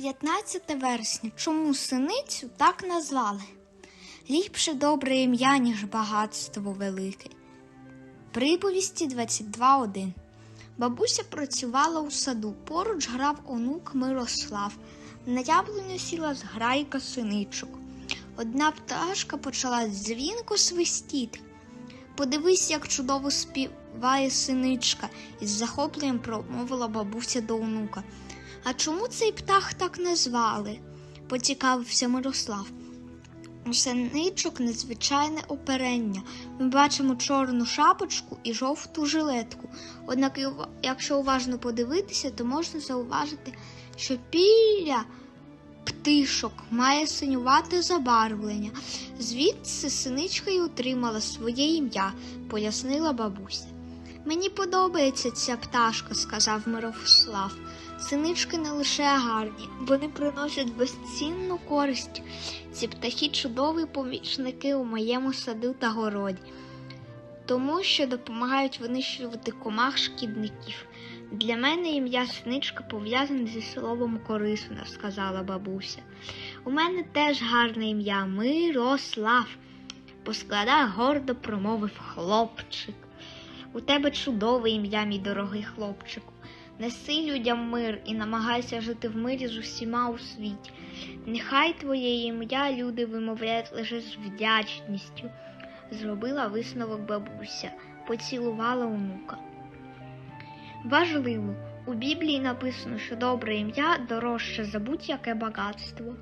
15 вересня. Чому синицю так назвали? Ліпше добре ім'я, ніж багатство велике. Приповісті 22.1 Бабуся працювала у саду. Поруч грав онук Мирослав. На яблуню сіла зграйка синичок. Одна пташка почала дзвінко свистіти. Подивись, як чудово співає синичка, із захопленням промовила бабуся до онука. А чому цей птах так назвали? поцікавився Мирослав. У синичок незвичайне оперення. Ми бачимо чорну шапочку і жовту жилетку. Однак, якщо уважно подивитися, то можна зауважити, що піря птишок має синювате забарвлення. Звідси синичка й отримала своє ім'я, пояснила бабуся. Мені подобається ця пташка, сказав Мирослав. Синички не лише гарні, вони приносять безцінну користь. Ці птахи чудові помічники у моєму саду та городі, тому що допомагають винищувати комах шкідників. Для мене ім'я синичка пов'язане зі словом корисна, сказала бабуся. У мене теж гарне ім'я Мирослав, по складах гордо промовив хлопчик. У тебе чудове ім'я, мій дорогий хлопчику. Неси людям мир і намагайся жити в мирі з усіма у світі. Нехай твоє ім'я люди вимовляють лише з вдячністю, зробила висновок бабуся, поцілувала онука. Важливо, у Біблії написано, що добре ім'я дорожче за будь-яке багатство.